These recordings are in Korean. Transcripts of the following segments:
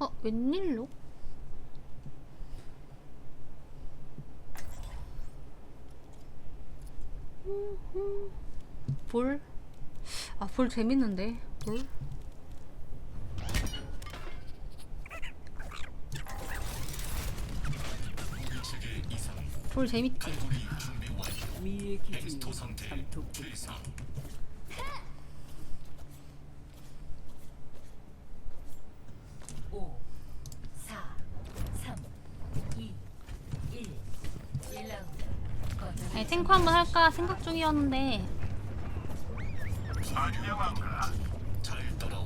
어, 웬일로? 볼? 아, 볼 재밌는데. 볼? 볼 재밌지 오, 사, 삼, 이, 일. 1라운드. 거점을 아니, 탱커 한번 할까 생각 중이었는데.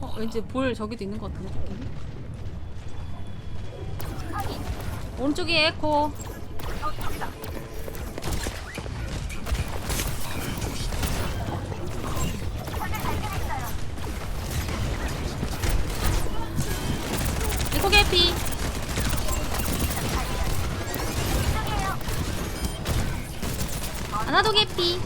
어, 왠지 볼 저기도 있는 것 같은데, 느낌이? 오른쪽에 에코. 에코 개피. 하나도 개피.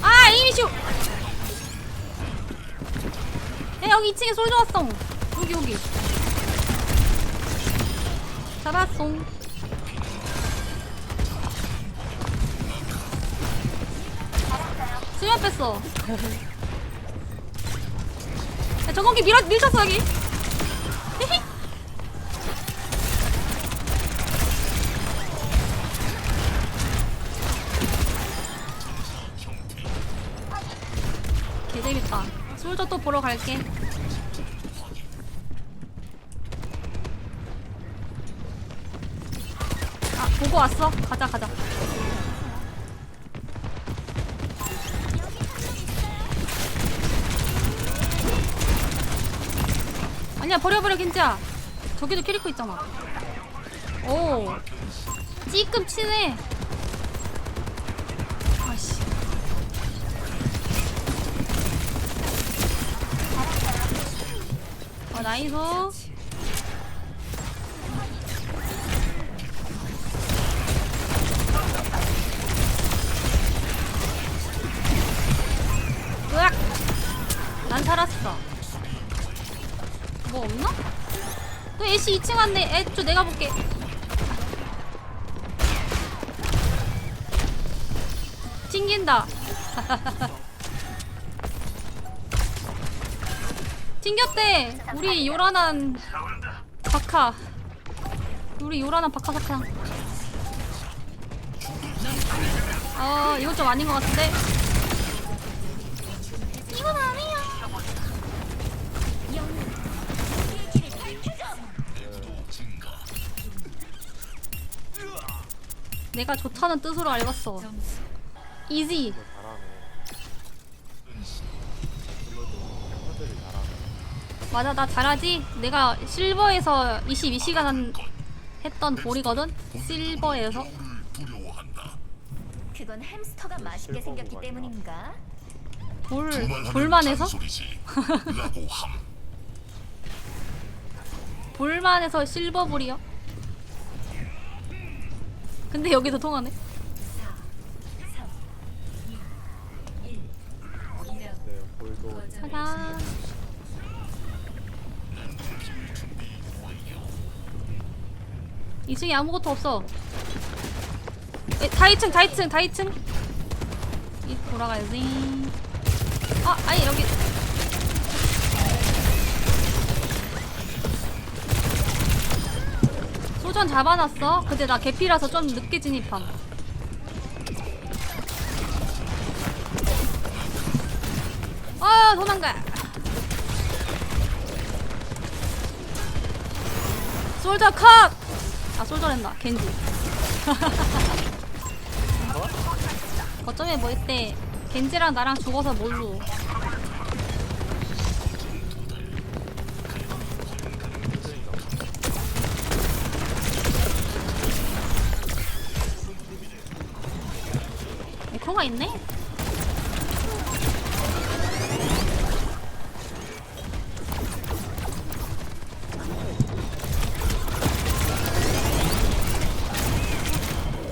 아 이미쇼. 야 여기 2층에 솔져 왔어. 여기 여기. 잡았어. 수면 뺐어. 야, 전공기 밀어 밀쳤어 여기. 히히. 개 재밌다. 솔저 또 보러 갈게. 아 보고 왔어. 가자 가자. 아니야 버려버려 괜찮아 저기도 캐리코 있잖아. 오. 찌끔 치네 아씨. 아 나이스. 으악. 난 살았어 뭐 없나? 또 애쉬 2층 왔네. 애, 저 내가 볼게. 튕긴다. 튕겼대. 우리 요란한 박하. 우리 요란한 박하 사탕. 어, 이건 좀 아닌 것 같은데. 내가 좋다는 뜻으로 알겠어. 점수 이지. 맞아, 나 잘하지? 내가 실버에서 22시간 한- 했던 볼이거든? 실버에서. 그건 햄스터가 맛있게 생겼기 때문인가? 볼, 볼만 해서? 라고 함. 볼만 해서 실버볼이요? 근데 여기도 통하네? 3, 2, 1. 2라운드. 가자. 이층에 아무것도 없어. 에, 다 2층, 다 2층, 다 2층. 이 돌아가야지. 아, 아니 여기. 소전 잡아놨어. 근데 나 개피라서 좀 늦게 진입함. 아, 도망가. 솔저 컷! 아, 솔저랜다. 겐지. 거점에 뭐 있대. 겐지랑 나랑 죽어서 뭘로. 에코가 있네?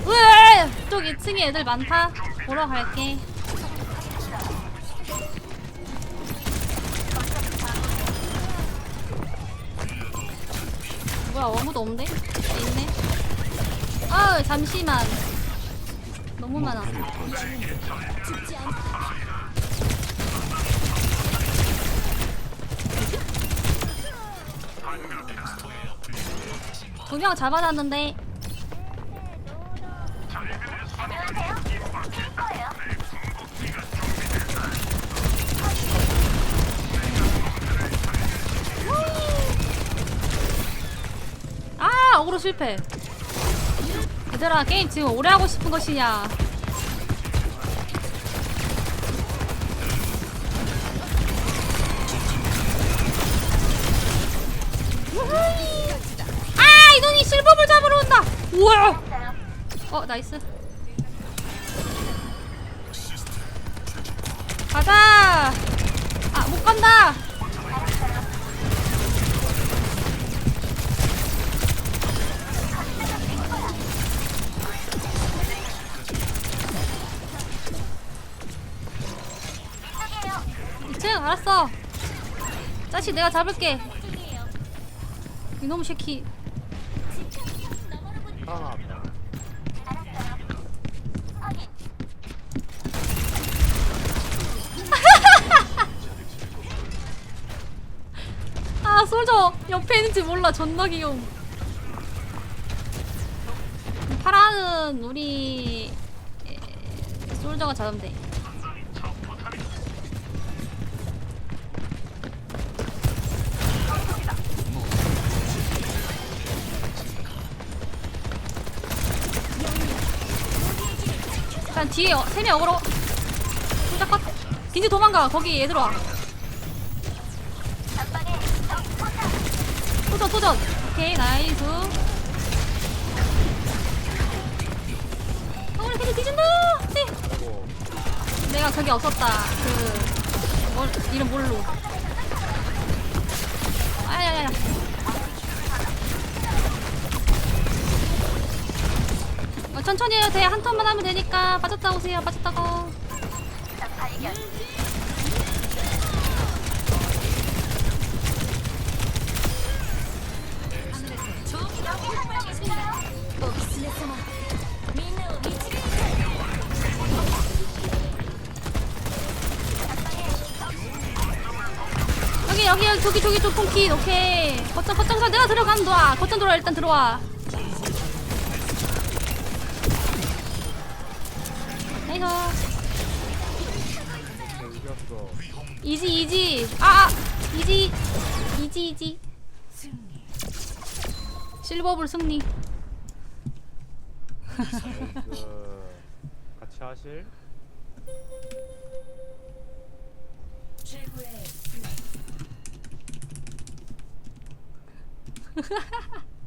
으에! 쪽 2층에 애들 많다. 보러 갈게. 뭐야 아무도 없네? 있네. 아 잠시만. 너무 많아. 두명 잡아놨는데. 아 어그로 실패 얘들아 게임 지금 오래 하고 싶은 것이냐? 아 이놈이 실버볼 잡으러 온다! 우와! 어 나이스. 가자! 아 못 간다 이층 알았어. 짜식 내가 잡을게. 이놈 새끼. 아 솔저. 옆에 있는지 몰라 존나 귀여움. 파라는 우리 에, 솔저가 잡으면 돼 일단 뒤에 어, 세명 어그로. 솔저 컷 긴지 도망가. 거기 얘들 와. 도전 도전. 오케이 나이스. 어 우리 걔들 뒤진다! 네. 내가 저기 없었다. 그 뭘, 이름 뭘로 천천히 해도 돼 한 턴만 하면 되니까. 빠졌다 오세요. 빠졌다고. 여기 여기 저기 저기 저 폰키 오케이. 거점 거점 서 내가 들어가는 도와. 거점 들어와 일단 들어와 나이스 이겼어 이지 이지 아 아. 이지 이지 이지 실버블 승리 그 같이 하실? 최고의